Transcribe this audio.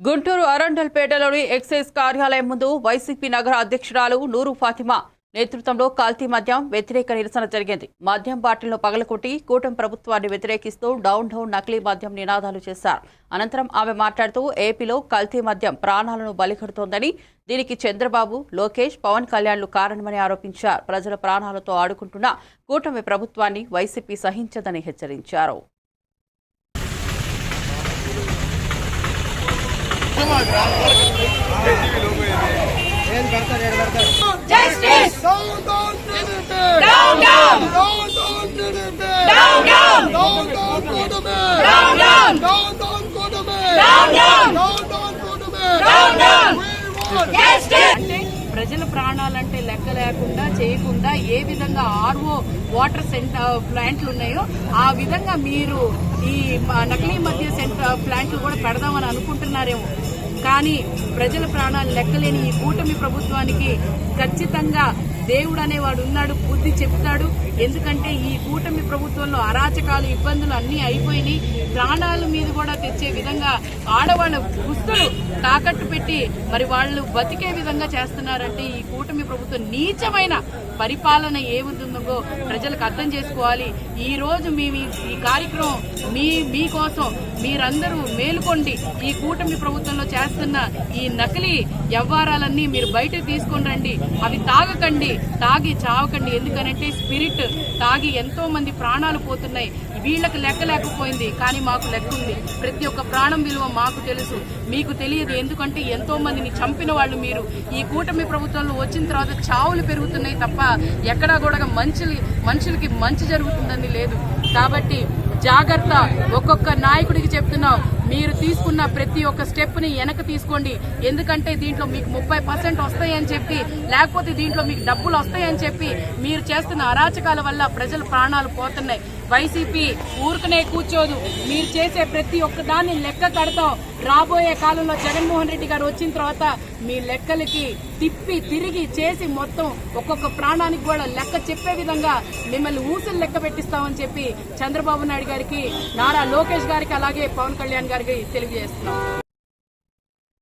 Guntur అరండల్పేటలోని excise కార్యాలయం ముందు YCP నగర అధ్యక్షురాలు నూరు ఫాతిమా నేతృత్వంలో కల్తీ మద్యం వ్యతిరేక నిరసన జరిగింది. మద్యం బాటిల్ను పగలకొట్టి కూటమి ప్రభుత్వాన్ని వ్యతిరేకిస్తూ డౌన్ డౌన్ నకిలీ మద్యం నినాదాలు చేశారు. అనంతరం ఆమె మాట్లాడుతూ ఏపీలో కల్తీ మద్యం ప్రాణాలను బలికడుతోందని దీనికి చంద్రబాబు లోకేష్ పవన్ కళ్యాణ్లు కారణమని ఆరోపించారు ప్రజల ప్రాణాలతో ఆడుకుంటున్న కూటమి ప్రభుత్వాన్ని వైసీపీ సహించదని హెచ్చరించారు Justice! Down, down, TDP! Down, down! Down, down, TDP! Down, down! Down, down, TDP! Down, down! Down, down, TDP! Down, down! Down, down, TDP! Down, down! We want justice! అంటే ప్రజల ప్రాణాలంటే లెక్క లేకుండా చేయకుండా ఏ విధంగా ఆర్ఓ వాటర్ సెంటర్ ప్లాంట్లు ఉన్నాయో ఆ విధంగా మీరు ఈ మ- నకిలీ మధ్య సెంటర్ ప్లాంట్లు కూడా పెడదామని అనుకుంటున్నారేమో. కానీ ప్రజల ప్రాణాలు లెక్కలేని ఈ కూటమి ప్రభుత్వానికి ఖచ్చితంగా దేవుడు అనేవాడు ఉన్నాడు బుద్ధి చెప్తాడు. ఎందుకంటే ఈ కూటమి ప్రభుత్వంలో అరాచకాలు ఇబ్బందులు అన్నీ అయిపోయినాయి. ప్రాణాల మీద కూడా తెచ్చే విధంగా ఆడవాళ్ళ దుస్తులు తాకట్టు పెట్టి మరి వాళ్ళు బతికే విధంగా చేస్తున్నారంటే ఈ కూటమి ప్రభుత్వం నీచమైన పరిపాలన ఏ ప్రజలకు అర్థం చేసుకోవాలి. ఈ రోజు మేము ఈ- ఈ కార్యక్రమం మీ మీకోసం మీరందరూ మేలుకోండి. ఈ కూటమి ప్రభుత్వంలో చేస్తున్న ఈ నకిలీ వ్యవహారాలన్నీ మీరు బయట తీసుకొని రండి. అవి తాగకండి. తాగి చావకండి. ఎందుకనంటే స్పిరిట్ తాగి ఎంతో మంది ప్రాణాలు పోతున్నాయి. వీళ్ళకి లెక్క లేకపోయింది కానీ మాకు లెక్క ఉంది. ప్రతి ఒక్క ప్రాణం విలువ మాకు తెలుసు. మీకు తెలియదు ఎందుకంటే ఎంతో మందిని చంపిన వాళ్ళు మీరు. ఈ కూటమి ప్రభుత్వంలో వచ్చిన తర్వాత చావులు పెరుగుతున్నాయి తప్ప ఎక్కడా కూడా మంచి మనుషులకి మంచి జరుగుతుందని లేదు. కాబట్టి జాగ్రత్త. ఒక్కొక్క నాయకుడికి చెప్తున్నాం. మీరు తీసుకున్న ప్రతి ఒక్క స్టెప్ని వెనక తీసుకోండి. ఎందుకంటే దీంట్లో మీకు ముప్పై పర్సెంట్ వస్తాయని చెప్పి లేకపోతే దీంట్లో మీకు డబ్బులు వస్తాయని చెప్పి మీరు చేస్తున్న అరాచకాల వల్ల ప్రజల ప్రాణాలు పోతున్నాయి. వైసీపీ ఊరుకునే కూర్చోదు. మీరు చేసే ప్రతి ఒక్క దాన్ని లెక్క కడతాం. రాబోయే కాలంలో జగన్మోహన్ రెడ్డి గారు వచ్చిన తర్వాత మీ లెక్కలకి తిప్పి తిరిగి చేసి మొత్తం ఒక్కొక్క ప్రాణానికి కూడా లెక్క చెప్పే విధంగా మిమ్మల్ని ఊసులు లెక్క పెట్టిస్తామని చెప్పి చంద్రబాబు నాయుడు గారికి నారా లోకేష్ గారికి అలాగే పవన్ కళ్యాణ్ గారికి తెలియజేస్తున్నాం.